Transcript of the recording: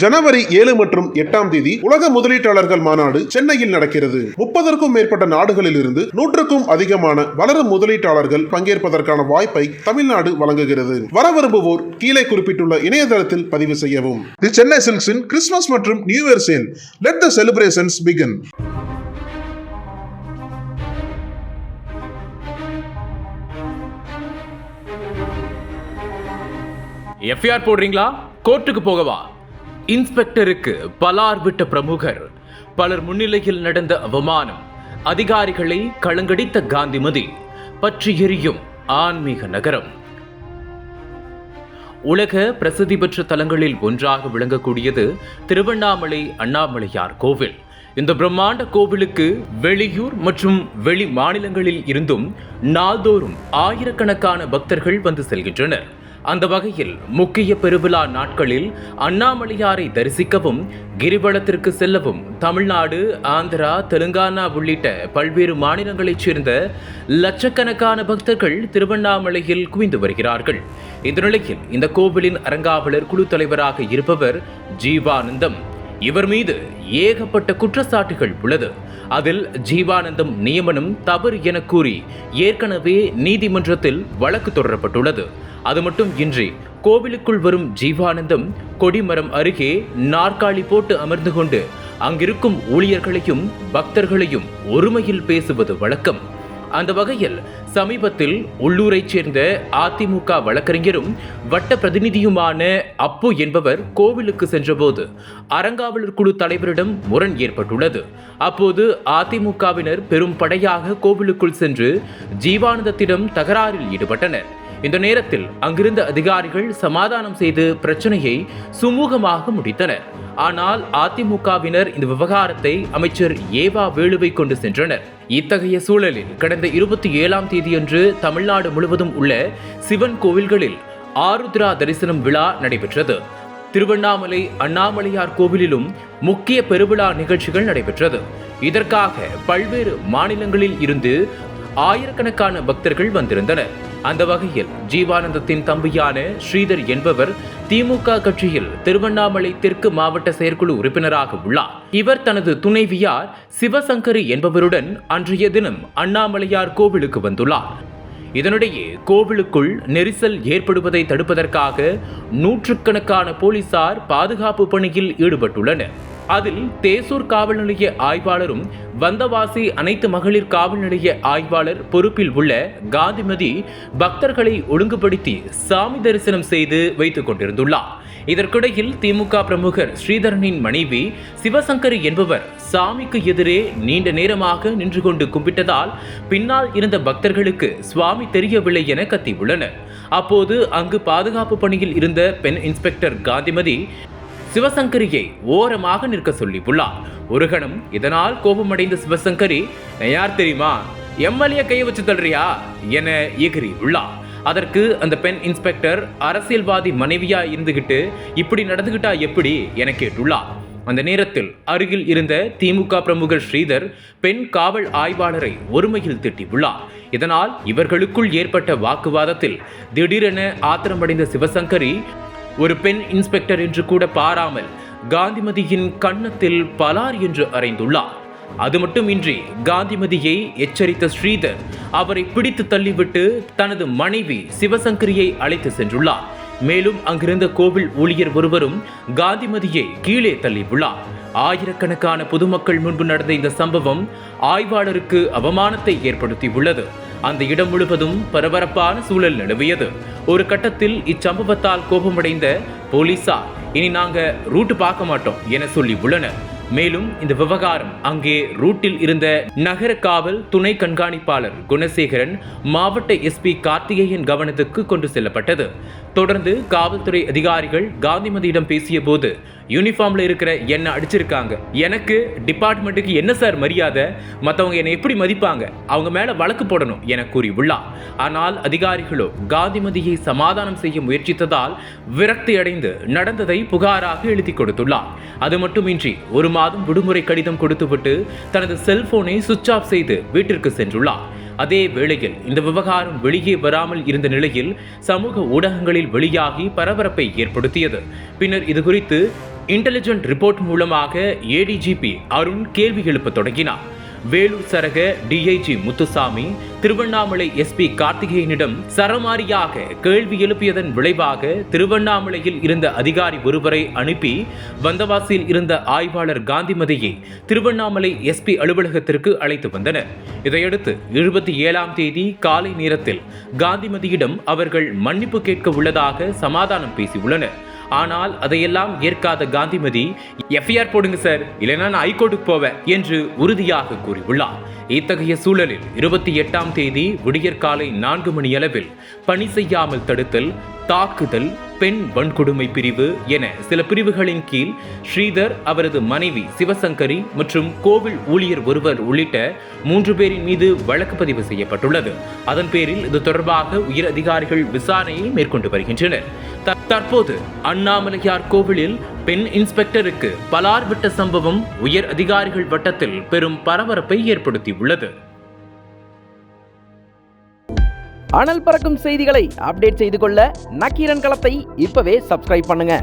ஜனவரி ஏழு மற்றும் எட்டாம் தேதி உலக முதலீட்டாளர்கள் மாநாடு சென்னையில் நடக்கிறது. முப்பதற்கும் மேற்பட்ட நாடுகளில் இருந்து நூற்றுக்கும் அதிகமான வளரும் முதலீட்டாளர்கள் பங்கேற்பதற்கான வாய்ப்பை தமிழ்நாடு வழங்குகிறது. வர விரும்புவோர் கீழே குறிப்பிட்டுள்ள இணையதளத்தில் பதிவு செய்யவும். தி சென்னை சில்க்ஸின் கிறிஸ்துமஸ் மற்றும் new year sale. Let the celebrations begin FIR போடுறீங்களா? கோர்ட்டுக்கு போகவா? இன்ஸ்பெக்டருக்கு பலார் விட்ட பிரமுகர். பலர் முன்னிலையில் நடந்த அவமானம் அதிகாரிகளை களங்கடித்த காந்திமதி பற்றி எரியும் ஆன்மீக நகரம். உலக பிரசித்தி பெற்ற தலங்களில் ஒன்றாக விளங்கக்கூடியது திருவண்ணாமலை அண்ணாமலையார் கோவில். இந்த பிரம்மாண்ட கோவிலுக்கு வெளியூர் மற்றும் வெளி மாநிலங்களில் இருந்தும் நாள்தோறும் ஆயிரக்கணக்கான பக்தர்கள் வந்து செல்கின்றனர். அந்த வகையில் முக்கிய பெருவிழா நாட்களில் அண்ணாமலையாரை தரிசிக்கவும் கிரிவலத்திற்கு செல்லவும் தமிழ்நாடு ஆந்திரா தெலுங்கானா உள்ளிட்ட பல்வேறு மாநிலங்களைச் சேர்ந்த லட்சக்கணக்கான பக்தர்கள் திருவண்ணாமலையில் குவிந்து வருகிறார்கள். இந்த நிலையில் இந்த கோவிலின் அறங்காவலர் குழு தலைவராக இருப்பவர் ஜீவானந்தம். இவர் மீது ஏகப்பட்ட குற்றச்சாட்டுகள் உள்ளது. அதில் ஜீவானந்தம் நியமனம் தவறு என கூறி ஏற்கனவே நீதிமன்றத்தில் வழக்கு தொடரப்பட்டுள்ளது. அது மட்டும் இன்றி கோவிலுக்குள் வரும் ஜீவானந்தம் கொடிமரம் அருகே நாற்காலி போட்டு அமர்ந்து கொண்டு அங்கிருக்கும் ஊழியர்களையும் பக்தர்களையும் ஒருமையில் பேசுவது வழக்கம். அந்த வகையில் சமீபத்தில் உள்ளூரைச் சேர்ந்த அதிமுக வழக்கறிஞரும் வட்ட பிரதிநிதியுமான அப்பு என்பவர் கோவிலுக்கு சென்றபோது அறங்காவலர் குழு தலைவரிடம் முரண் ஏற்பட்டுள்ளது. அப்போது அதிமுகவினர் பெரும் படையாக கோவிலுக்குள் சென்று ஜீவானந்தத்திடம் தகராறில் ஈடுபட்டனர். இந்த நேரத்தில் அங்கிருந்த அதிகாரிகள் சமாதானம் செய்து பிரச்சனையை சுமூகமாக முடித்தனர். ஆனால் அதிமுகவினர் இந்த விவகாரத்தை அமைச்சர் ஏவா வேலுவை கொண்டு சென்றனர். இத்தகைய சூழலில் கடந்த இருபத்தி ஏழாம் தேதியன்று தமிழ்நாடு முழுவதும் உள்ள சிவன் கோவில்களில் ஆருத்ரா தரிசனம் விழா நடைபெற்றது. திருவண்ணாமலை அண்ணாமலையார் கோவிலிலும் முக்கிய பெருவிழா நிகழ்ச்சிகள் நடைபெற்றது. இதற்காக பல்வேறு மாநிலங்களில் இருந்து ஆயிரக்கணக்கான பக்தர்கள் வந்திருந்தனர். அந்த வகையில் ஜீவானந்தத்தின் தம்பியான ஸ்ரீதர் என்பவர் திமுக கட்சியில் திருவண்ணாமலை தெற்கு மாவட்ட செயற்குழு உறுப்பினராக உள்ளார். இவர் தனது துணைவியார் சிவசங்கரி என்பவருடன் அன்றைய தினம் அண்ணாமலையார் கோவிலுக்கு வந்துள்ளார். இதனிடையே கோவிலுக்குள் நெரிசல் ஏற்படுவதை தடுப்பதற்காக நூற்றுக்கணக்கான போலீசார் பாதுகாப்பு பணியில் ஈடுபட்டுள்ளனர். அதில் தேசூர் காவல் நிலைய ஆய்வாளரும் வந்தவாசி அனைத்து மகளிர் காவல் நிலைய ஆய்வாளர் பொறுப்பில் உள்ள காந்திமதி பக்தர்களை ஒழுங்குபடுத்தி சாமி தரிசனம் செய்து வைத்துக் கொண்டிருந்துள்ளார். இதற்கிடையில் திமுக பிரமுகர் ஸ்ரீதரனின் மனைவி சிவசங்கரி என்பவர் சாமிக்கு எதிரே நீண்ட நேரமாக நின்று கொண்டு கும்பிட்டதால் பின்னால் இருந்த பக்தர்களுக்கு சுவாமி தெரியவில்லை என கத்தியுள்ளனர். அப்போது அங்கு பாதுகாப்பு பணியில் இருந்த பெண் இன்ஸ்பெக்டர் காந்திமதி சிவசங்கரியை ஓரமாக நிற்க சொல்லியுள்ளார். ஒரு கணம் இதனால் கோபமடைந்த சிவசங்கரி யார் தெரியுமா? எம்எல்ஏ கையை வச்சு தள்ளுறியா? என எகிரி உள்ளார் அதற்கு அந்த பெண் இன்ஸ்பெக்டர் அரசியல்வாதி மனைவியா இருந்துகிட்டு இப்படி நடந்துகிட்டா எப்படி? என கேட்டுள்ளார். அந்த நேரத்தில் அருகில் இருந்த திமுக பிரமுகர் ஸ்ரீதர் பெண் காவல் ஆய்வாளரை ஒருமையில் திட்டியுள்ளார். இதனால் இவர்களுக்குள் ஏற்பட்ட வாக்குவாதத்தில் திடீரென ஆத்திரமடைந்த சிவசங்கரி ஒரு பெண் இன்ஸ்பெக்டர் என்று கூட பாராமல் காந்திமதியின் கன்னத்தில் பலார் என்று அறைந்துள்ளார். அது மட்டுமின்றி காந்திமதியை எச்சரித்த ஸ்ரீதர் அவரை பிடித்து தள்ளிவிட்டு தனது மனைவி சிவசங்கரியை அழைத்து சென்றுள்ளார். மேலும் அங்கிருந்த கோவில் ஊழியர் ஒருவரும் காந்திமதியை கீழே தள்ளியுள்ளார். ஆயிரக்கணக்கான பொதுமக்கள் முன்பு நடந்த இந்த சம்பவம் ஆய்வாளருக்கு அவமானத்தை ஏற்படுத்தியுள்ளது. அந்த இடம் முழுவதும் பரபரப்பான சூழல் நிலவியது. ஒரு கட்டத்தில் இச்சம்பவத்தால் கோபமடைந்த போலீசார் இனி நாங்க ரூட்டு பார்க்க மாட்டோம் என சொல்லி உள்ளனர். மேலும் இந்த விவகாரம் அங்கே ரூட்டில் இருந்த நகர காவல் துணை கண்காணிப்பாளர் குணசேகரன் மாவட்ட எஸ்பி கார்த்திகேயன் கவனத்துக்கு கொண்டு செல்லப்பட்டது. தொடர்ந்து காவல்துறை அதிகாரிகள் காந்திமதியிடம் பேசிய போது யூனிஃபார்ம்ல இருக்கிற என்ன அடிச்சிருக்காங்க? எனக்கு டிபார்ட்மெண்ட்டுக்கு என்ன சார் மரியாதை? மற்றவங்க என்னை எப்படி மதிப்பாங்க? அவங்க மேல வழக்கு போடணும் என கூறியுள்ளார். ஆனால் அதிகாரிகளோ காந்திமதியை சமாதானம் செய்ய முயற்சித்ததால் விரக்தி அடைந்து நடந்ததை புகாராக எழுதி கொடுத்துள்ளார். அது மட்டுமின்றி ஒரு மாதம் விடுமுறை கடிதம் கொடுத்துவிட்டு தனது செல்போனை சுவிட்ச் ஆஃப் செய்து வீட்டிற்கு சென்றுள்ளார். அதே வேளையில் இந்த விவகாரம் வெளியே வராமல் இருந்த நிலையில் சமூக ஊடகங்களில் வெளியாகி பரபரப்பை ஏற்படுத்தியது. பின்னர் இது குறித்து இன்டெலிஜென்ட் ரிப்போர்ட் மூலமாக ஏடிஜிபி அருண் கேள்வி எழுப்ப தொடங்கினார். வேலூர் சரக டிஐஜி முத்துசாமி திருவண்ணாமலை எஸ்பி கார்த்திகேயனிடம் சரமாரியாக கேள்வி எழுப்பியதன் விளைவாக திருவண்ணாமலையில் இருந்த அதிகாரி ஒருவரை அனுப்பி வந்தவாசியில் இருந்த ஆய்வாளர் காந்திமதியை திருவண்ணாமலை எஸ்பி அலுவலகத்திற்கு அழைத்து வந்தனர். இதையடுத்து இருபத்தி ஏழாம் தேதி காலை நேரத்தில் காந்திமதியிடம் அவர்கள் மன்னிப்பு கேட்க உள்ளதாக சமாதானம் பேசியுள்ளனர். ஆனால் அதையெல்லாம் ஏற்காத காந்திமதி எஃப்ஐஆர் போடுங்க சார் இல்லைன்னா நான் ஹைகோர்ட்டுக்கு போவேன் என்று உறுதியாக கூறியுள்ளார். இத்தகைய சூழலில் இருபத்தி எட்டாம் தேதி விடியற்காலை நான்கு மணியளவில் பணி செய்யாமல் தடுத்தல் தாக்குதல் பெண் வன்கொடுமை பிரிவு என சில பிரிவுகளின் கீழ் ஸ்ரீதர் அவரது மனைவி சிவசங்கரி மற்றும் கோவில் ஊழியர் ஒருவர் உள்ளிட்ட மூன்று பேரின் மீது வழக்கு பதிவு செய்யப்பட்டுள்ளது. அதன் பேரில் இது தொடர்பாக உயர் அதிகாரிகள் விசாரணையை மேற்கொண்டு வருகின்றனர். தற்போது அண்ணாமலையார் கோவிலில் பெண் இன்ஸ்பெக்டருக்கு பலார் விட்ட சம்பவம் உயர் அதிகாரிகள் வட்டத்தில் பெரும் பரபரப்பை ஏற்படுத்தியுள்ளது. அனல் பறக்கும் செய்திகளை அப்டேட் செய்து கொள்ள நக்கீரன் களத்தை இப்பவே சப்ஸ்கிரைப் பண்ணுங்க.